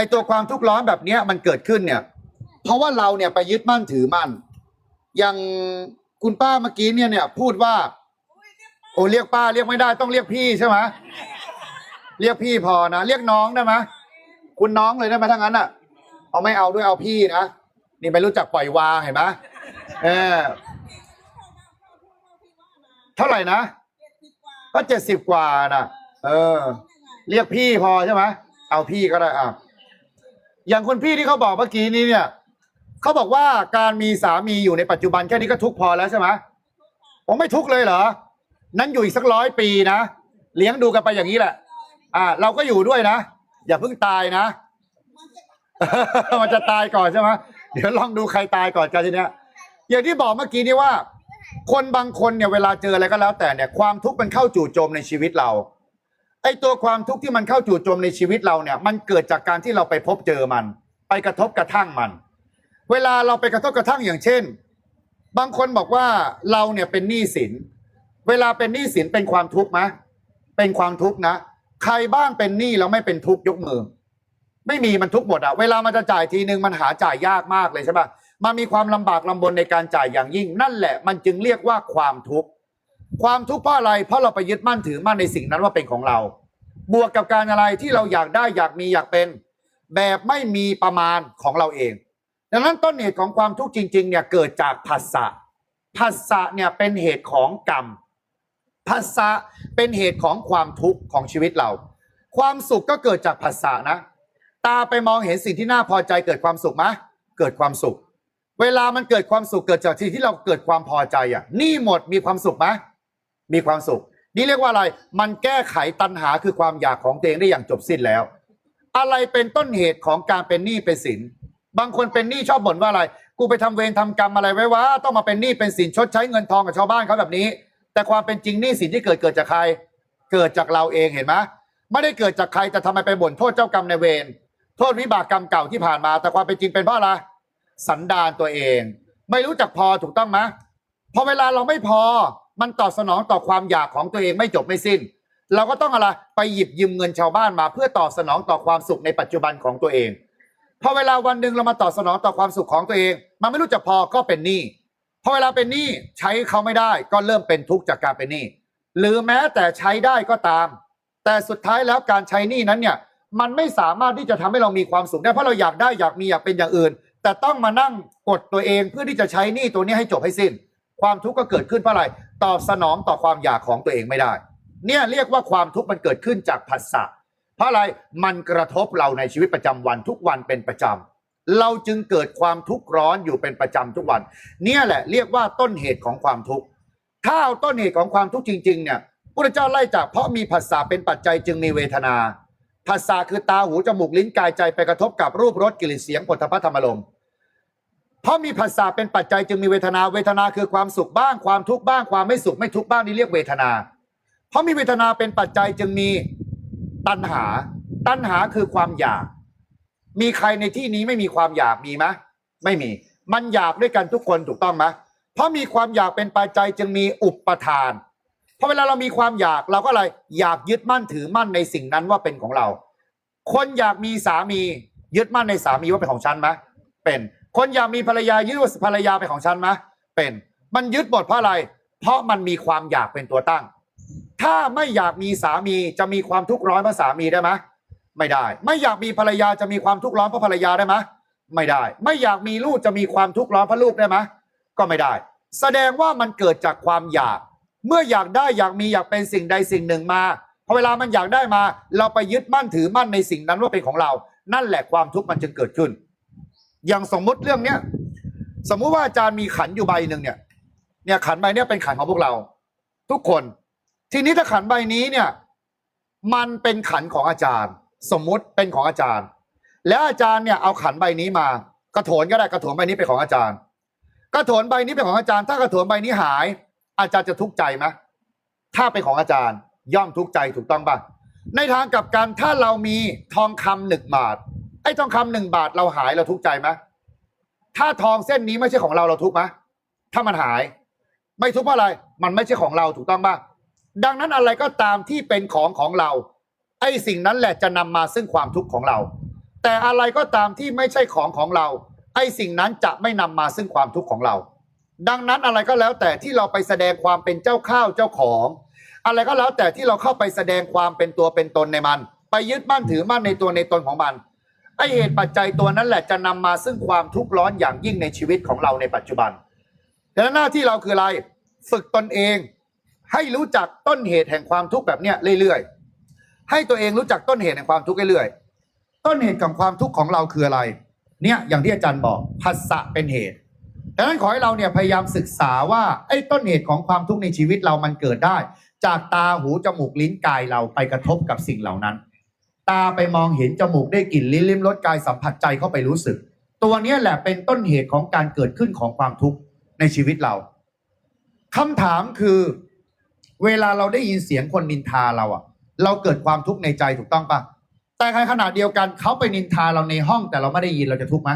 อตัวความทุกข์ร้อนแบบเนี้ยมันเกิดขึ้นเนี่ย เพราะว่าเราเนี่ยไปยึดมั่นถือมั่น อย่างคุณป้าเมื่อกี้เนี่ยเนี่ย พูดว่า โอ้เรียกป้าเรียกไม่ได้ต้องเรียกพี่ใช่ไหมเรียกพี่พอนะเรียกน้องได้ไหมคุณน้องเลยได้ไหมทั้างนั้นอะ เอาไม่เอาด้วยเอาพี่นะนี่ไม่รู้จักปล่อยวางเห็นไหมเออเท่าไหร่นะก็เจ็ดสิบกว่านะเออ เรียกพี่พอใช่ไหมเอาพี่ก็ได้อะ อย่างคุณพี่ที่เขาบอกเมื่อกี้นี้เนี่ยเขาบอกว่าการมีสามีอยู่ในปัจจุบันแค่นี้ก็ทุกข์พอแล้วใช่ไหมผมไม่ทุกข์เลยเหรอ นั้นอยู่อีกสักร้อยปีนะ เลี้ยงดูกันไปอย่างนี้แหละ อ่า เราก็อยู่ด้วยนะ อย่าเพิ่งตายนะ มันจะตายก่อนใช่ไหมเดี๋ยวลองดูใครตายก่อนกันทีเนี้ย อย่างที่บอกเมื่อกี้นี้ว่า คนบางคนเนี่ยเวลาเจออะไรก็แล้วแต่เนี่ยความทุกข์มันเข้าจู่โจมในชีวิตเรา ไอ้ตัวความทุกข์ที่มันเข้าจู่โจมในชีวิตเราเนี่ย มันเกิดจากการที่เราไปพบเจอมัน ไปกระทบกระทั่งมัน เวลาเราไปกระทบกระทั่งอย่างเช่น บางคนบอกว่าเราเนี่ยเป็นหนี้สิน เวลาเป็นหนี้สินเป็นความทุกข์ไหมเป็นความทุกข์นะ ใครบ้างเป็นหนี้แล้วไม่เป็นทุกข์ยกมือ ไม่มีมันทุกข์หมดอะเวลามันจะจ่ายทีนึงมันหาจ่ายยากมากเลยใช่ปะมันมีความลำบากลำบนในการจ่ายอย่างยิ่ง นั่นแหละ มันจึงเรียกว่าความทุกข์ ความทุกข์เพราะอะไร เพราะเราไปยึดมั่นถือมั่นในสิ่งนั้นว่าเป็นของเรา บวกกับการอะไรที่เราอยากได้อยากมีอยากเป็น แบบไม่มีประมาณของเราเอง ดังนั้นต้นเหตุของความทุกข์จริงๆเนี่ยเกิดจากภาษะภาษะเนี่ยเป็นเหตุของกรรมภาษะเป็นเหตุของความทุกข์ของชีวิตเรา ความสุขก็เกิดจากภาษานะ ตาไปมองเห็นสิ่งที่น่าพอใจเกิดความสุขไหมเกิดความสุข เวลามันเกิดความสุขเกิดจากที่ที่เราเกิดความพอใจอะ นี่หมดมีความสุขไหม มีความสุข นี่เรียกว่าอะไร มันแก้ไขตัณหาคือความอยากของตัวเองได้อย่างจบสิ้นแล้ว อะไรเป็นต้นเหตุของการเป็นหนี้เป็นสิน บางคนเป็นหนี้ชอบบ่นว่าอะไร กูไปทำเวรทำกรรมอะไรไว้วะต้องมาเป็นหนี้เป็นสินชดใช้เงินทองกับชาวบ้านเขาแบบนี้ แต่ความเป็นจริงหนี้สินที่เกิดเกิดจากใคร เกิดจากเราเองเห็นไหมไม่ได้เกิดจากใครแต่ทำไมไปบ่นโทษเจ้ากรรมในเวรโทษวิบากกรรมเก่าที่ผ่านมา แต่ความเป็นจริงเป็นเพราะอะไรสันดานตัวเอง ไม่รู้จักพอถูกต้องไหมพอเวลาเราไม่พอ มันตอบสนองต่อความอยากของตัวเองไม่จบไม่สิ้น เราก็ต้องอะไรไปหยิบยืมเงินชาวบ้านมา เพื่อตอบสนองต่อความสุขในปัจจุบันของตัวเองพอเวลาวันหนึ่งเรามาตอบสนองต่อความสุขของตัวเอง มันไม่รู้จักพอก็เป็นหนี้พอเวลาเป็นหนี้ใช้เขาไม่ได้ก็เริ่มเป็นทุกข์จากการเป็นหนี้หรือแม้แต่ใช้ได้ก็ตาม แต่สุดท้ายแล้วการใช้หนี้นั้นเนี่ยมันไม่สามารถที่จะทำให้เรามีความสุขได้เพราะเราอยากได้อยากมีอยากเป็นอย่างอื่น แต่ต้องมานั่งกดตัวเองเพื่อที่จะใช้หนี้ตัวนี้ให้จบให้สิ้น ความทุกข์ก็เกิดขึ้นเพราะอะไร ตอบสนองต่อความอยากของตัวเองไม่ได้ เนี่ยเรียกว่าความทุกข์มันเกิดขึ้นจากผัสสะเพราะอะไรมันกระทบเราในชีวิตประจำวันทุกวันเป็นประจำเราจึงเกิดความทุกข์ร้อนอยู่เป็นประจำทุกวัน เนี่ยแหละเรียกว่าต้นเหตุของความทุกข์ถ้าเอาต้นเหตุของความทุกข์จริงๆเนี่ยพระเจ้าไล่จากเพราะมีผัสสะเป็นปัจจัยจึงมีเวทนาภาษาคือตาหูจมูกลิ้นกายใจไปกระทบกับรูปรสกลิ่นเสียงผลพธรรมลมณ์ เพราะมีภาษาเป็นปัจจัยจึงมีเวทนา เวทนาคือความสุขบ้าง ความทุกข์บ้าง ความไม่สุขไม่ทุกข์บ้างนี่เรียกเวทนา เพราะมีเวทนาเป็นปัจจัยจึงมีตัณหา ตัณหาคือความอยาก มีใครในที่นี้ไม่มีความอยากมีไหมไม่มี มันอยากด้วยกันทุกคนถูกต้องไหมเพราะมีความอยากเป็นปัจจัยจึงมีอุปทานพอเวลาเรามีความอยากเราก็อะไรอยากยึดมั่นถือมั่นในสิ่งนั้นว่าเป็นของเรา คนอยากมีสามียึดมั่นในสามีว่าเป็นของฉันไหมเป็น คนอยากมีภรรยายึดว่าภรรยาเป็นของฉันไหมเป็นมันยึดหมดเพราะอะไร เพราะมันมีความอยากเป็นตัวตั้ง ถ้าไม่อยากมีสามีจะมีความทุกข์ร้อนเพราะสามีได้ไหมไม่ได้ ไม่อยากมีภรรยาจะมีความทุกข์ร้อนเพราะภรรยาได้ไหมไม่ได้ ไม่อยากมีลูกจะมีความทุกข์ร้อนเพราะลูกได้ไหมก็ไม่ได้ แสดงว่ามันเกิดจากความอยาก เมื่ออยากได้อยากมีอยากเป็นสิ่งใดสิ่งหนึ่งมาพอเวลามันอยากได้มา เราไปยึดมั่นถือมั่นในสิ่งนั้นว่าเป็นของเรา นั่นแหละความทุกข์มันจึงเกิดขึ้น อย่างสมมุติเรื่องเนี้ยสมมุติว่าอาจารย์มีขันอยู่ใบหนึ่งเนี่ย เนี่ยขันใบเนี้ยเป็นขันของพวกเรา ทุกคน ทีนี้ถ้าขันใบนี้เนี่ย มันเป็นขันของอาจารย์ สมมุติเป็นของอาจารย์ แล้วอาจารย์เนี่ยเอาขันใบนี้มา กระโถนก็ได้กระโถนใบนี้เป็นของอาจารย์ กระโถนใบนี้เป็นของอาจารย์ ถ้ากระโถนใบนี้หาย อาจารย์จะทุกข์ใจไหมถ้าเป็นของอาจารย์ ย่อมทุกข์ใจถูกต้องป่ะในทางกลับกันถ้าเรามีทองคำหนึ่งบาท อ้ทองคำหนึ่งบาทเราหายเราทุกข์ใจไหมถ้าทองเส้นนี้ไม่ใช่ของเราเราทุกข์ไหมถ้ามันหาย ไม่ทุกข์เพราะอะไร มันไม่ใช่ของเราถูกต้องป่ะดังนั้นอะไรก็ตามที่เป็นของของเรา ไอ้สิ่งนั้นแหละจะนำมาซึ่งความทุกข์ของเรา แต่อะไรก็ตามที่ไม่ใช่ของของเรา ไอ้สิ่งนั้นจะไม่นำมาซึ่งความทุกข์ของเรา ดังนั้นอะไรก็แล้วแต่ที่เราไปแสดงความเป็นเจ้าข้าวเจ้าของ อะไรก็แล้วแต่ที่เราเข้าไปแสดงความเป็นตัวเป็นตนในมัน ไปยึดมั่นถือมั่นในตัวในตนของมัน ไอเหตุปัจจัยตัวนั้นแหละจะนำมาซึ่งความทุกข์ร้อนอย่างยิ่งในชีวิตของเราในปัจจุบันดังนั้นหน้าที่เราคืออะไร ฝึกตนเอง ให้รู้จักต้นเหตุแห่งความทุกข์แบบเนี้ยเรื่อยๆ ให้ตัวเองรู้จักต้นเหตุแห่งความทุกข์เรื่อยๆ ต้นเหตุของความทุกข์ของเราคืออะไร เนี่ยอย่างที่อาจารย์บอกภาษะเป็นเหตุดังนั้นขอให้เราเนี่ยพยายามศึกษาว่าไอ้ต้นเหตุของความทุกข์ในชีวิตเรามันเกิดได้ จากตาหูจมูกลิ้นกายเราไปกระทบกับสิ่งเหล่านั้น ตาไปมองเห็นจมูกได้กลิ่นลิ้นลิ้มรสกายสัมผัสใจเข้าไปรู้สึก ตัวนี้แหละเป็นต้นเหตุของการเกิดขึ้นของความทุกข์ในชีวิตเราคำถามคือ เวลาเราได้ยินเสียงคนนินทาเราอะเราเกิดความทุกข์ในใจถูกต้องปะแต่ในขณะเดียวกันเขาไปนินทาเราในห้องแต่เราไม่ได้ยินเราจะทุกข์ไหม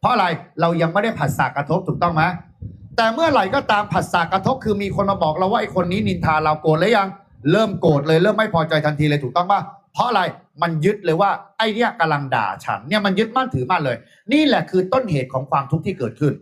เพราะอะไรเรายังไม่ได้ผัสสะกระทบถูกต้องไหมแต่เมื่อไหร่ก็ตามผัสสะกระทบคือมีคนมาบอกเราว่าไอ้คนนี้นินทาเราโกรธเลยยัง เริ่มโกรธเลยเริ่มไม่พอใจทันทีเลยถูกต้องปะ เพราะอะไรมันยึดเลยว่าไอ้เนี่ยกำลังด่าฉันเนี่ยมันยึดมั่นถือมั่นเลย นี่แหละคือต้นเหตุของความทุกข์ที่เกิดขึ้น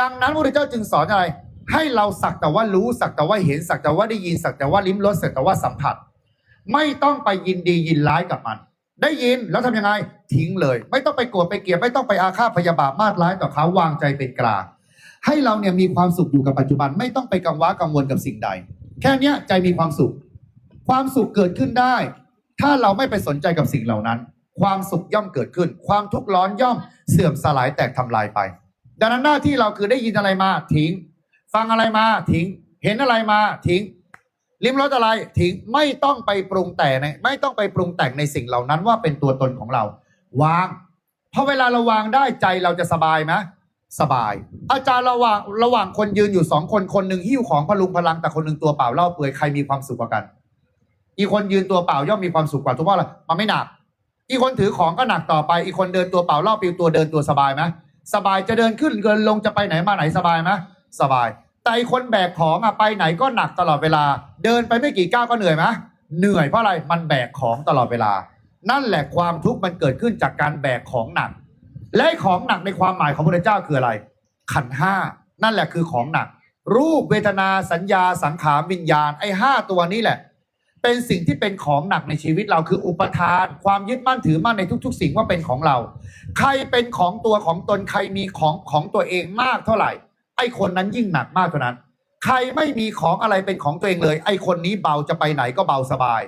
ดังนั้นพระพุทธเจ้าจึงสอนอะไร ให้เราสักแต่ว่ารู้สักแต่ว่าเห็นสักแต่ว่าได้ยินสักแต่ว่าลิ้มรสสักแต่ว่าสัมผัส ไม่ต้องไปยินดียินร้ายกับมัน ได้ยินแล้วทำยังไงทิ้งเลย ไม่ต้องไปโกรธไปเกลียดไม่ต้องไปอาฆาตพยาบาทมาดร้ายต่อเขาวางใจเป็นกลางให้เราเนี่ยมีความสุขอยู่กับปัจจุบันไม่ต้องไปกังวลกังวลกับสิ่งใด แค่นี้ใจมีความสุข ความสุขเกิดขึ้นได้ ถ้าเราไม่ไปสนใจกับสิ่งเหล่านั้น ความสุขย่อมเกิดขึ้น ความทุกข์ร้อนย่อมเสื่อมสลายแตกทำลายไป ดังนั้นหน้าที่เราคือได้ยินอะไรมาทิ้ง ฟังอะไรมาทิ้ง เห็นอะไรมาทิ้ง ลิ้มรสอะไรทิ้งไม่ต้องไปปรุงแต่งในไม่ต้องไปปรุงแต่งในสิ่งเหล่านั้นว่าเป็นตัวตนของเรา วางเพราะเวลาเราวางได้ใจเราจะสบายไหมสบาย อาจารย์ระหว่างระหว่างคนยืนอยู่สองคนคนหนึ่งหิ้วของพลุงพลังแต่คนหนึ่งตัวเปล่าเล่าเปลือยใครมีความสุขกว่ากัน อีคนยืนตัวเปล่าย่อมมีความสุขกว่าทุกว่าอะไรมันไม่หนัก อีคนถือของก็หนักต่อไป อีคนเดินตัวเปล่าเล่าปิวตัวเดินตัวสบายไหมสบายจะเดินขึ้นเดินลงจะไปไหนมาไหนสบายไหมสบาย แต่อีคนแบกของอะไปไหนก็หนักตลอดเวลา เดินไปไม่กี่ก้าวก็เหนื่อยไหมเหนื่อยเพราะอะไรมันแบกของตลอดเวลา นั่นแหละความทุกข์มันเกิดขึ้นจากการแบกของหนัก และของหนักในความหมายของพระเจ้าคืออะไร ขันห้านั่นแหละคือของหนัก รูปเวทนาสัญญาสังขารวิญญาณไอ้ห้าตัวนี้แหละ เป็นสิ่งที่เป็นของหนักในชีวิตเราคืออุปทาน ความยึดมั่นถือมั่นในทุก ๆ สิ่งว่าเป็นของเรา ใครเป็นของตัวของตนใครมีของของตัวเองมากเท่าไหร่ ไอ้คนนั้นยิ่งหนักมากเท่านั้น ใครไม่มีของอะไรเป็นของตัวเองเลย ไอ้คนนี้เบาจะไปไหนก็เบาสบาย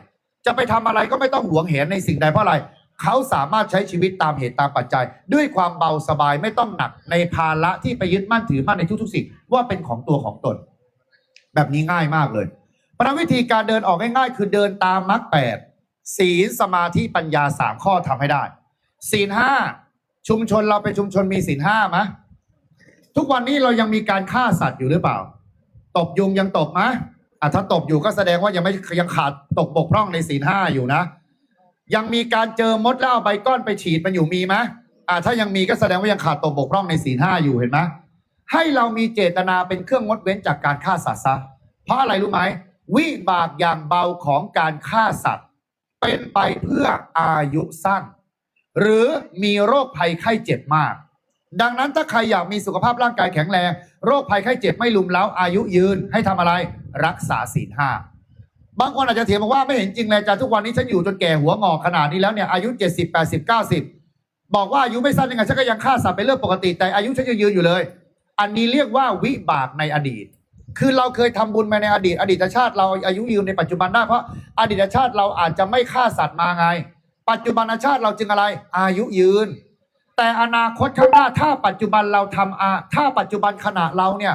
จะไปทำอะไรก็ไม่ต้องหวงแหนในสิ่งใดเพราะอะไรเขาสามารถใช้ชีวิตตามเหตุตามปัจจัย ด้วยความเบาสบายไม่ต้องหนักในภาระที่ไปยึดมั่นถือมั่นในทุกๆสิ่งว่าเป็นของตัวของตน แบบนี้ง่ายมากเลย ราะนั้นวิธีการเดินออกง่ายๆคือเดินตามมรรคแปดศีลสมาธิปัญญาสามข้อทำให้ได้ ศีลห้าชุมชนเราเป็นชุมชนมีศีลห้าไหมทุกวันนี้เรายังมีการฆ่าสัตว์อยู่หรือเปล่า ตบยุงยังตบไหมอะถ้าตบอยู่ก็แสดงว่ายังไม่ยังขาดตกบกพร่องในศีลห้าอยู่นะ ยังมีการเจอมดแล้วเอาใบก้อนไปฉีดมันอยู่มีไหมอะถ้ายังมีก็แสดงว่ายังขาดตกบกพร่องในศีลห้าอยู่เห็นไหมให้เรามีเจตนาเป็นเครื่องงดเว้นจากการฆ่าสัตว์ซะเพราะอะไรรู้ไหม วิบากอย่างเบาของการฆ่าสัตว์ เป็นไปเพื่ออายุสั้น หรือมีโรคภัยไข้เจ็บมาก ดังนั้นถ้าใครอยากมีสุขภาพร่างกายแข็งแรง โรคภัยไข้เจ็บไม่ลุมเล้าอายุยืนให้ทำอะไรรักษาศีลห้าบางคนอาจจะเถียงบอกว่าไม่เห็นจริงเลยอาจาทุกวันนี้ฉันอยู่จนแก่หัวงอกขนาดนี้แล้วเนี่ยอายุ70 80 90บอกว่าอายุไม่สั้นยังไงฉันก็ยังฆ่าสัตว์เป็นเรื่องปกติแต่อายุฉันยังยืนอยู่เลย อันนี้เรียกว่าวิบากในอดีต คือเราเคยทำบุญมาในอดีต อดีตชาติเราอายุยืนในปัจจุบันได้เพราะอดีตชาติเราอาจจะไม่ฆ่าสัตว์มาไง ปัจจุบันชาติเราจึงอะไร อายุยืน แต่อนาคตข้างหน้าถ้าปัจจุบันเราทำอาถ้าปัจจุบันขณะเราเนี่ย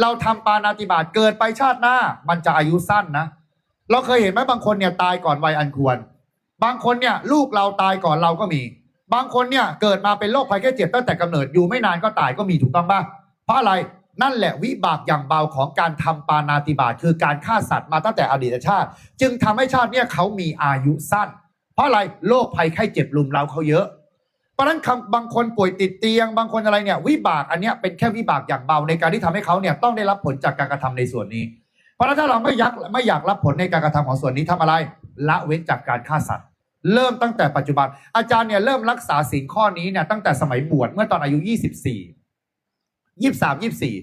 เราทำปานาติบาตเกิดไปชาติหน้า มันจะอายุสั้นนะ เราเคยเห็นไหมบางคนเนี่ยตายก่อนวัยอันควร บางคนเนี่ยลูกเราตายก่อนเราก็มี บางคนเนี่ยเกิดมาเป็นโรคภัยแค่เจ็บตั้งแต่กำเนิดอยู่ไม่นานก็ตายก็มีถูกต้องป่ะเพราะอะไร นั่นแหละวิบากอย่างเบาของการทำปานาติบาตคือการฆ่าสัตว์มาตั้งแต่อดีตชาติ จึงทำให้ชาติเนี่ยเขามีอายุสั้น เพราะอะไรโรคภัยไข้เจ็บลุมเราเขาเยอะ เพราะนั้นคำบางคนป่วยติดเตียง บางคนอะไรเนี่ยวิบากอันเนี้ยเป็นแค่วิบากอย่างเบาในการที่ทำให้เขาเนี่ยต้องได้รับผลจากการกระทำในส่วนนี้ เพราะนั้นถ้าเราไม่ยากไม่อยากรับผลในการกระทำของส่วนนี้ทำอะไร ละเว้นจากการฆ่าสัตว์เริ่มตั้งแต่ปัจจุบัน อาจารย์เนี่ยเริ่มรักษาศีลข้อนี้เนี่ยตั้งแต่สมัยบวชเมื่อตอนอายุ 24 ยี่สิบสามยี่สิบสี่